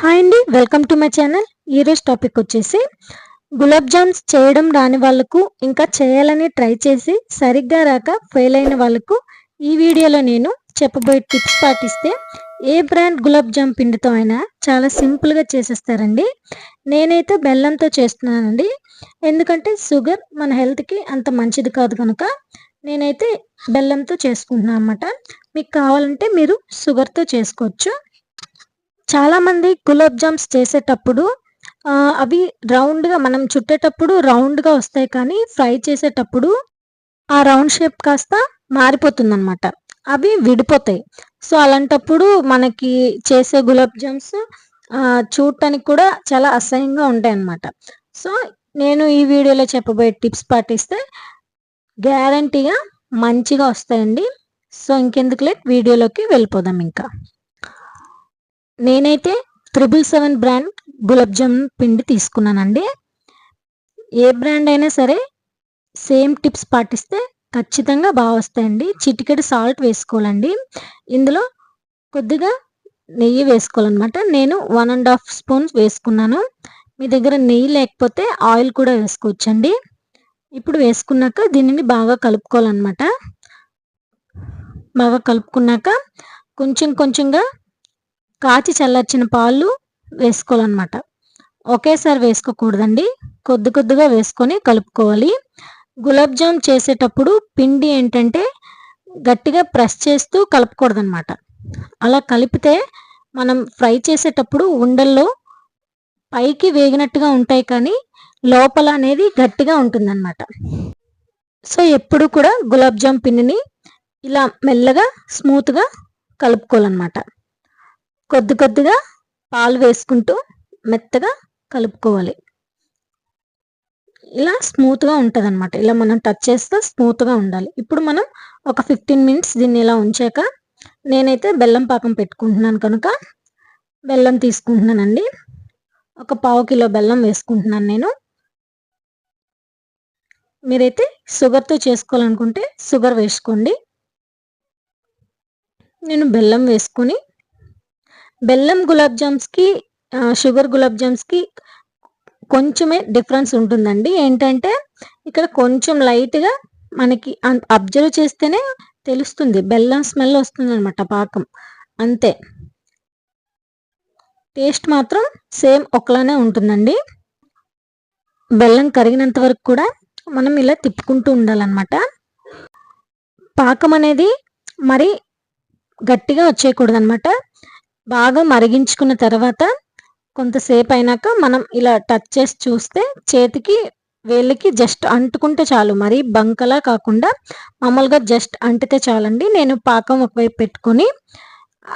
Hi అండి welcome to my channel ఈరోజు topic వచ్చేసి గులాబ్ జామ్స్ చేయడం రాని వాళ్ళకు ఇంకా చేయాలని ట్రై చేసి సరిగ్గా రాక ఫెయిల్ అయిన వాళ్ళకు ఈ వీడియోలో నేను చెప్పబోయే టిప్స్ పాటిస్తే ఏ బ్రాండ్ గులాబ్ జామ్ పిండితో అయినా చాలా సింపుల్గా చేసేస్తారండి. నేనైతే బెల్లంతో చేస్తున్నానండి. ఎందుకంటే షుగర్ మన హెల్త్కి అంత మంచిది కాదు కనుక నేనైతే బెల్లంతో చేసుకుంటున్నాను అనమాట మీకు కావాలంటే మీరు షుగర్తో చేసుకోవచ్చు. చాలామంది గులాబ్ జామ్స్ చేసేటప్పుడు అవి రౌండ్గా మనం చుట్టేటప్పుడు రౌండ్గా వస్తాయి కానీ ఫ్రై చేసేటప్పుడు ఆ రౌండ్ షేప్ కాస్త మారిపోతుందన్నమాట. అవి విడిపోతాయి. సో అలాంటప్పుడు మనకి చేసే గులాబ్ జామ్స్ చూడటానికి కూడా చాలా అసహ్యంగా ఉంటాయి అన్నమాట సో నేను ఈ వీడియోలో చెప్పబోయే టిప్స్ పాటిస్తే గ్యారంటీగా మంచిగా వస్తాయండి. సో ఇంకెందుకు లేట్? వీడియోలోకి వెళ్ళిపోదాం ఇంకా. నేనైతే triple seven brand gulab jam పిండి తీసుకున్నానండి. ఏ బ్రాండ్ అయినా సరే సేమ్ టిప్స్ పాటిస్తే ఖచ్చితంగా బాగా వస్తాయండి. చిటికెడు సాల్ట్ వేసుకోవాలండి. ఇందులో కొద్దిగా నెయ్యి వేసుకోవాలన్నమాట. నేను వన్ అండ్ హాఫ్ స్పూన్స్ వేసుకున్నాను. మీ దగ్గర నెయ్యి లేకపోతే ఆయిల్ కూడా వేసుకోవచ్చండి. ఇప్పుడు వేసుకున్నాక దీనిని బాగా కలుపుకోవాలన్నమాట. బాగా కలుపుకున్నాక కొంచెం కొంచెంగా కాచి చల్లార్చిన పాలు వేసుకోవాలన్నమాట. ఒకేసారి వేసుకోకూడదండి. కొద్ది కొద్దిగా వేసుకొని కలుపుకోవాలి. గులాబ్ జామ్ చేసేటప్పుడు పిండి ఏంటంటే గట్టిగా ప్రెస్ చేస్తూ కలపకూడదనమాట అలా కలిపితే మనం ఫ్రై చేసేటప్పుడు ఉండల్లో పైకి వేగినట్టుగా ఉంటాయి కానీ లోపల అనేది గట్టిగా ఉంటుందన్నమాట. సో ఎప్పుడు కూడా గులాబ్ జామ్ పిండిని ఇలా మెల్లగా స్మూత్గా కలుపుకోవాలన్నమాట. కొద్ది కొద్దిగా పాలు వేసుకుంటూ మెత్తగా కలుపుకోవాలి. ఇలా స్మూత్గా ఉంటుంది అనమాట ఇలా మనం టచ్ చేస్తే స్మూత్గా ఉండాలి. ఇప్పుడు మనం ఒక ఫిఫ్టీన్ మినిట్స్ దీన్ని ఇలా ఉంచాక నేనైతే బెల్లం పాకం పెట్టుకుంటున్నాను కనుక బెల్లం తీసుకుంటున్నానండి. ఒక పావు కిలో బెల్లం వేసుకుంటున్నాను నేను. మీరైతే షుగర్తో చేసుకోవాలనుకుంటే షుగర్ వేసుకోండి. నేను బెల్లం వేసుకొని బెల్లం గులాబ్ జామ్స్కి షుగర్ గులాబ్ జామ్స్కి కొంచెమే డిఫరెన్స్ ఉంటుందండి. ఏంటంటే ఇక్కడ కొంచెం లైట్గా మనకి అబ్జర్వ్ చేస్తేనే తెలుస్తుంది. బెల్లం స్మెల్ వస్తుంది అనమాట పాకం. అంతే. టేస్ట్ మాత్రం సేమ్ ఒకలానే ఉంటుందండి. బెల్లం కరిగినంత వరకు కూడా మనం ఇలా తిప్పుకుంటూ ఉండాలన్నమాట. పాకం అనేది మరి గట్టిగా వచ్చేయకూడదు అనమాట బాగా మరిగించుకున్న తర్వాత కొంతసేపు అయినాక మనం ఇలా టచ్ చేసి చూస్తే చేతికి వేళ్ళకి జస్ట్ అంటుకుంటే చాలు. మరి బంకలా కాకుండా మామూలుగా జస్ట్ అంటితే చాలండి. నేను పాకం ఒకవైపు పెట్టుకొని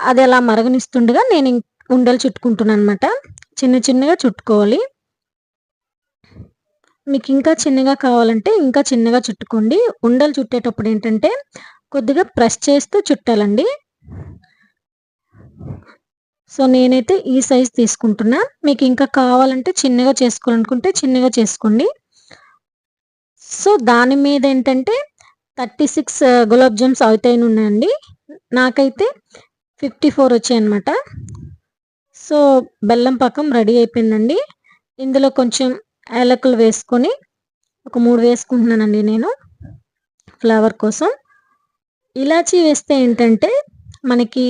అది అలా మరగనిస్తుండగా నేను ఇం- ఉండలు చుట్టుకుంటున్నాను అనమాట చిన్న చిన్నగా చుట్టుకోవాలి. మీకు ఇంకా చిన్నగా కావాలంటే ఇంకా చిన్నగా చుట్టుకోండి. ఉండలు చుట్టేటప్పుడు ఏంటంటే కొద్దిగా ప్రెస్ చేస్తూ చుట్టాలండి. సో నేనైతే ఈ సైజ్ తీసుకుంటున్నా. మీకు ఇంకా కావాలంటే చిన్నగా చేసుకోవాలనుకుంటే చిన్నగా చేసుకోండి. సో దాని మీద ఏంటంటే థర్టీ సిక్స్ గులాబ్ జామ్స్ అవుతాయని ఉన్నాయండి. నాకైతే ఫిఫ్టీ ఫోర్ వచ్చాయన్నమాట. సో బెల్లం పాకం రెడీ అయిపోయిందండి. ఇందులో కొంచెం యాలకులు వేసుకొని ఒక మూడు వేసుకుంటున్నానండి నేను ఫ్లేవర్ కోసం. ఇలాచీ వేస్తే ఏంటంటే మనకి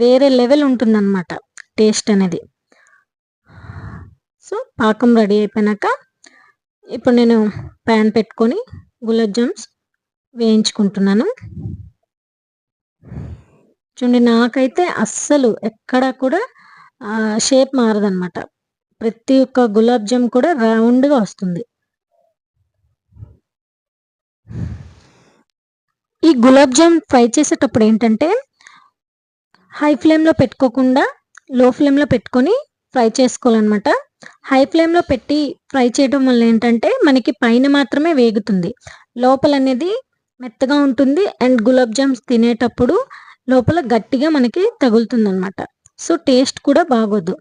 వేరే లెవెల్ ఉంటుందన్నమాట టేస్ట్ అనేది. సో పాకం రెడీ అయిపోయినాక ఇప్పుడు నేను ప్యాన్ పెట్టుకొని గులాబ్ జామ్స్ వేయించుకుంటున్నాను. చూడండి నాకైతే అస్సలు ఎక్కడా కూడా షేప్ మారదనమాట ప్రతి ఒక్క గులాబ్ జామ్ కూడా రౌండ్గా వస్తుంది. ఈ గులాబ్ జామ్ ఫ్రై చేసేటప్పుడు ఏంటంటే హై ఫ్లేమ్లో పెట్టుకోకుండా లో ఫ్లేమ్లో పెట్టుకొని ఫ్రై చేసుకోవాలన్నమాట. హై ఫ్లేమ్లో పెట్టి ఫ్రై చేయడం వల్ల ఏంటంటే మనకి పైన మాత్రమే వేగుతుంది. లోపల అనేది మెత్తగా ఉంటుంది అండ్ గులాబ్ జామ్స్ తినేటప్పుడు లోపల గట్టిగా మనకి తగులుతుంది అనమాట సో టేస్ట్ కూడా బాగోదు.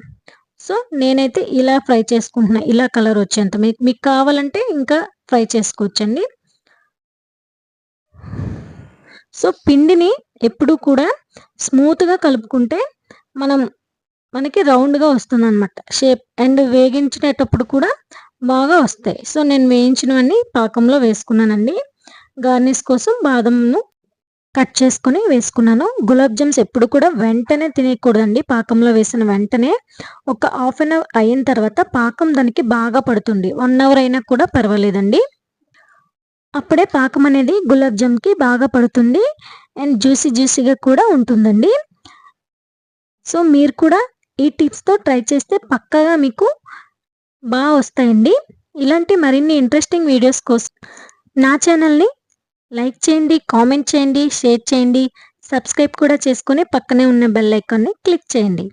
సో నేనైతే ఇలా ఫ్రై చేసుకుంటున్నా. ఇలా కలర్ వచ్చేంత మీకు మీకు కావాలంటే ఇంకా ఫ్రై చేసుకోవచ్చండి. సో పిండిని ఎప్పుడు కూడా స్మూత్గా కలుపుకుంటే మనం మనకి రౌండ్‌గా వస్తుందనమాట షేప్. అండ్ వేగించేటప్పుడు కూడా బాగా వస్తాయి. సో, నేను వేయించినవన్నీ పాకంలో వేసుకున్నానండి. గార్నిష్ కోసం బాదంను కట్ చేసుకొని వేసుకున్నాను. గులాబ్ జామ్స్ ఎప్పుడు కూడా వెంటనే తినేయకూడదండి పాకంలో వేసిన వెంటనే. ఒక హాఫ్ అన్ అవర్ అయిన తర్వాత పాకం దానికి బాగా పడుతుంది. వన్ అవర్ అయినా కూడా పర్వాలేదండి. అప్పుడే పాకం అనేది గులాబ్ జామ్‌కి బాగా పడుతుంది. అండ్ జ్యూసీ జ్యూసీగా కూడా ఉంటుందండి. సో, మీరు కూడా ఈ టిప్స్‌తో ట్రై చేస్తే పక్కగా మీకు బాగా వస్తాయండి. ఇలాంటి మరిన్ని ఇంట్రెస్టింగ్ వీడియోస్ కోసం నా ఛానల్‌ని లైక్ చేయండి, కామెంట్ చేయండి, షేర్ చేయండి. సబ్స్క్రైబ్ కూడా చేసుకుని పక్కనే ఉన్న బెల్ ఐకాన్‌ని క్లిక్ చేయండి.